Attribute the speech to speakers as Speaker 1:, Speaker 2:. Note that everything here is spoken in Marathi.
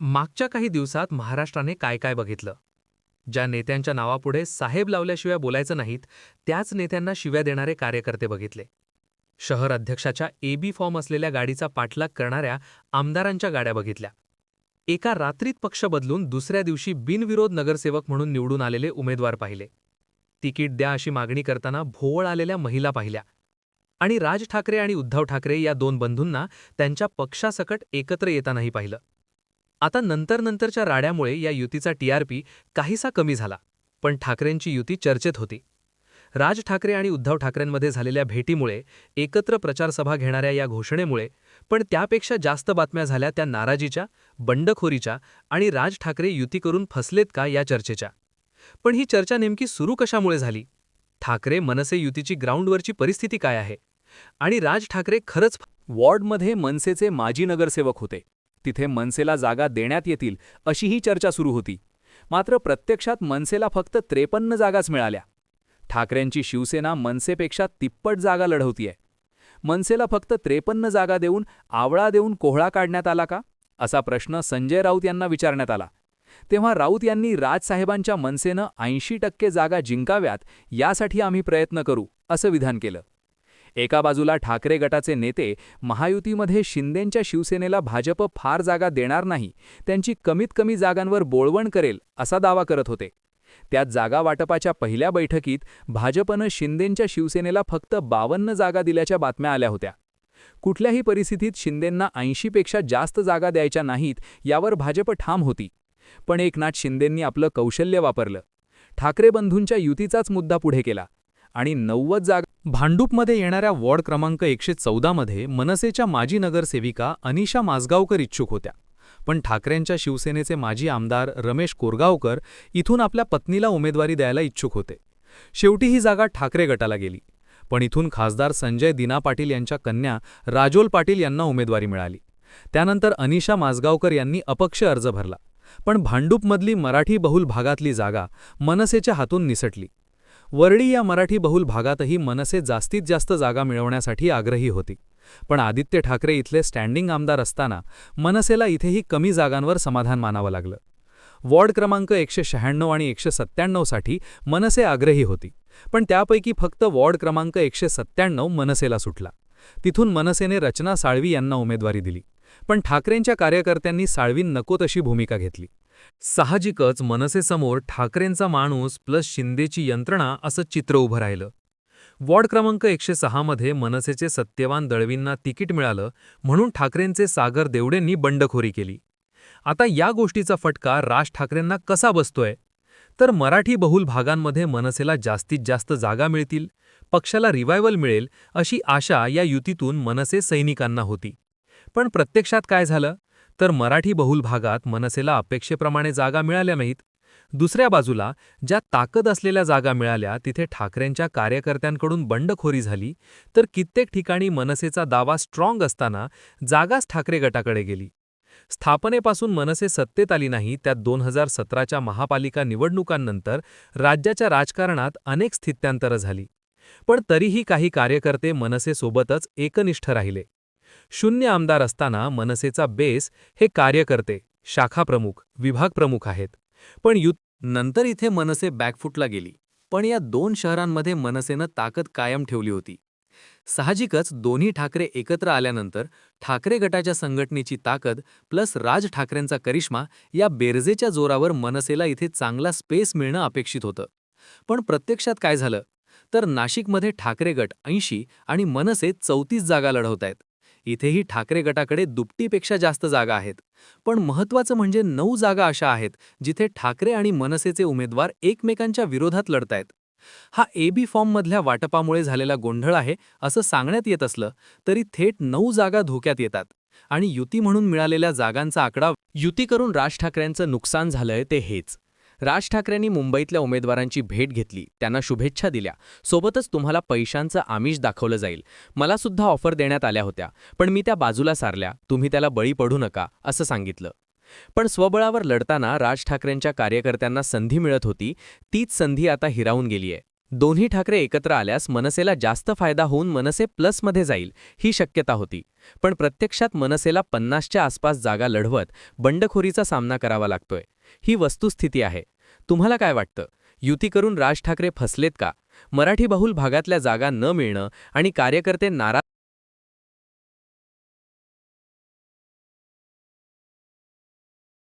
Speaker 1: मागच्या काही दिवसात महाराष्ट्राने काय काय बघितलं? ज्या नेत्यांच्या नावापुढे साहेब लावल्याशिवाय बोलायचं नाहीत त्याच नेत्यांना शिव्या देणारे कार्यकर्ते बघितले. शहर अध्यक्षाच्या एबी फॉर्म असलेल्या गाडीचा पाठलाग करणाऱ्या आमदारांच्या गाड्या बघितल्या. एका रात्रीत पक्ष बदलून दुसऱ्या दिवशी बिनविरोध नगरसेवक म्हणून निवडून आलेले उमेदवार पाहिले. तिकीट द्या अशी मागणी करताना भोवळ आलेल्या महिला पाहिल्या. आणि राज ठाकरे आणि उद्धव ठाकरे या दोन बंधूंना त्यांच्या पक्षासकट एकत्र येतानाही पाहिलं. आता नंतर नंतरच्या राड्यामुळे या युतीचा टीआरपी काहीसा कमी झाला पण ठाकरेंची युती चर्चेत होती. राज ठाकरे आणि उद्धव ठाकरेंमध्ये झालेल्या भेटीमुळे एकत्र प्रचारसभा घेणाऱ्या या घोषणेमुळे पण त्यापेक्षा जास्त बातम्या झाल्या त्या नाराजीच्या बंडखोरीच्या आणि राज ठाकरे युती करून फसलेत का या चर्चेच्या? पण ही चर्चा नेमकी सुरू कशामुळे झाली? ठाकरे मनसे युतीची ग्राउंडवरची परिस्थिती काय आहे? आणि राज ठाकरे खरंच
Speaker 2: वॉर्डमध्ये मनसेचे माजी नगरसेवक होते. तिथे मनसेला जागा देण्यात येतील अशीही चर्चा सुरू होती. मात्र प्रत्यक्षात मनसेला फक्त त्रेपन्न जागाच मिळाल्या. ठाकरेंची शिवसेना मनसेपेक्षा तिप्पट जागा लढवतीये. मनसेला फक्त त्रेपन्न जागा देऊन आवळा देऊन कोहळा काढण्यात आला का? असा प्रश्न संजय राऊत यांना विचारण्यात आला. तेव्हा राऊत यांनी राजसाहेबांच्या मनसेनं ऐंशी टक्के जागा जिंकाव्यात यासाठी आम्ही प्रयत्न करू असं विधान केलं. एका बाजूला ठाकरे गटाचे नेते महायुतीमध्ये शिंदेंच्या शिवसेनेला भाजप फार जागा देणार नाही त्यांची कमीत कमी जागांवर बोळवण करेल असा दावा करत होते. त्यात जागा वाटपाच्या पहिल्या बैठकीत भाजपनं शिंदेंच्या शिवसेनेला फक्त बावन्न जागा दिल्याच्या बातम्या आल्या होत्या. कुठल्याही परिस्थितीत शिंदेंना ऐंशीपेक्षा जास्त जागा द्यायच्या नाहीत यावर भाजप ठाम होती. पण एकनाथ शिंदेंनी आपलं कौशल्य वापरलं. ठाकरे बंधूंच्या युतीचाच मुद्दा पुढे केला. आणि नव्वद जागा
Speaker 1: भांडूपमध्ये येणाऱ्या वॉर्ड क्रमांक एकशे चौदामध्ये मनसेच्या माजी नगरसेविका अनिशा माजगावकर इच्छुक होत्या. पण ठाकरेंच्या शिवसेनेचे माजी आमदार रमेश कोरगावकर इथून आपल्या पत्नीला उमेदवारी द्यायला इच्छुक होते. शेवटी ही जागा ठाकरे गटाला गेली. पण इथून खासदार संजय दिना पाटील यांच्या कन्या राजोल पाटील यांना उमेदवारी मिळाली. त्यानंतर अनिशा माजगावकर यांनी अपक्ष अर्ज भरला. पण भांडूपमधली मराठी बहुल भागातली जागा मनसेच्या हातून निसटली. वरळी या मराठी बहुल भागातही मनसे जास्तीत जास्त जागा मिळवण्यासाठी आग्रही होती. पण आदित्य ठाकरे इथले स्टँडिंग आमदार असताना मनसेला इथेही कमी जागांवर समाधान मानावं लागलं. वॉर्ड क्रमांक एकशे शहाण्णव आणि एकशे सत्त्याण्णवसाठी मनसे आग्रही होती. पण त्यापैकी फक्त वॉर्ड क्रमांक एकशे सत्त्याण्णव मनसेला सुटला. तिथून मनसेने रचना साळवी यांना उमेदवारी दिली. पण ठाकरेंच्या कार्यकर्त्यांनी साळवीन नको तशी भूमिका घेतली. साहजिकच मनसेसमोर ठाकरेंचा माणूस प्लस शिंदेची यंत्रणा असं चित्र उभं राहिलं. वॉर्ड क्रमांक एकशे सहामध्ये मनसेचे सत्यवान दळवींना तिकीट मिळालं म्हणून ठाकरेंचे सागर देवडेंनी बंडखोरी केली. आता या गोष्टीचा फटका राज ठाकरेंना कसा बसतोय? तर मराठी बहुल भागांमध्ये मनसेला जास्तीत जास्त जागा मिळतील पक्षाला रिवायवल मिळेल अशी आशा या युतीतून मनसे सैनिकांना होती. पण प्रत्यक्षात काय झालं? तर मराठी बहुल भागात मनसेला अपेक्षेप्रमाणे जागा मिळाल्या नाहीत. दुसऱ्या बाजूला ज्या ताकद असलेल्या जागा मिळाल्या तिथे ठाकरेंच्या कार्यकर्त्यांकडून बंडखोरी झाली तर कित्येक ठिकाणी मनसेचा दावा स्ट्रॉंग असताना जागाच ठाकरे गटाकडे गेली. स्थापनेपासून मनसे सत्तेत आली नाही त्यात दोन हजार सतराच्या महापालिका निवडणुकांनंतर राज्याच्या राजकारणात अनेक स्थित्यांतरं झाली. पण तरीही काही कार्यकर्ते मनसेसोबतच एकनिष्ठ राहिले. शून्य आमदार असताना मनसेचा बेस हे कार्यकर्ते शाखाप्रमुख विभागप्रमुख आहेत. पण युत नंतर इथे मनसे बॅकफुटला गेली. पण या दोन शहरांमध्ये मनसेनं ताकद कायम ठेवली होती. साहजिकच दोन्ही ठाकरे एकत्र आल्यानंतर ठाकरे गटाच्या संघटनेची ताकद प्लस राज ठाकरेंचा करिश्मा या बेरजेच्या जोरावर मनसेला इथे चांगला स्पेस मिळणं अपेक्षित होतं. पण प्रत्यक्षात काय झालं? तर नाशिकमध्ये ठाकरे गट ऐंशी आणि मनसे चौतीस जागा लढवत आहेत इथेही ठाकरे गटाकडे दुपटीपेक्षा जास्त जागा आहेत. पण महत्त्वाचं म्हणजे नऊ जागा अशा आहेत जिथे ठाकरे आणि मनसेचे उमेदवार एकमेकांच्या विरोधात लढतायत. हा एबी फॉर्ममधल्या वाटपामुळे झालेला गोंधळ आहे असं सांगण्यात येत असलं तरी थेट नऊ जागा धोक्यात येतात. आणि युती म्हणून मिळालेल्या जागांचा आकडा युती करून राज ठाकरेंचं नुकसान झालंय ते हेच. राज ठाकरेंनी मुंबईतल्या उमेदवारांची भेट घेतली त्यांना शुभेच्छा दिल्या. सोबतच तुम्हाला पैशांचं आमिष दाखवलं जाईल. मला सुद्धा ऑफर देण्यात आल्या होत्या पण मी त्या बाजूला सारल्या तुम्ही त्याला बळी पडू नका असं सांगितलं. पण स्वबळावर लढताना राज ठाकरेंच्या कार्यकर्त्यांना संधी मिळत होती तीच संधी आता हिरावून गेलीय.
Speaker 3: दोन्ही ठाकरे एकत्र आल्यास मनसेला जास्त फायदा होऊन मनसे प्लसमध्ये जाईल ही शक्यता होती. पण प्रत्यक्षात मनसेला पन्नासच्या आसपास जागा लढवत बंडखोरीचा सामना करावा लागतोय. ही वस्तुस्थिती आहे. तुम्हाला काय वाटतं? युती करून राज ठाकरे फसलेत का? मराठी बहुल भागातल्या जागा न मिळणं आणि कार्यकर्ते नाराज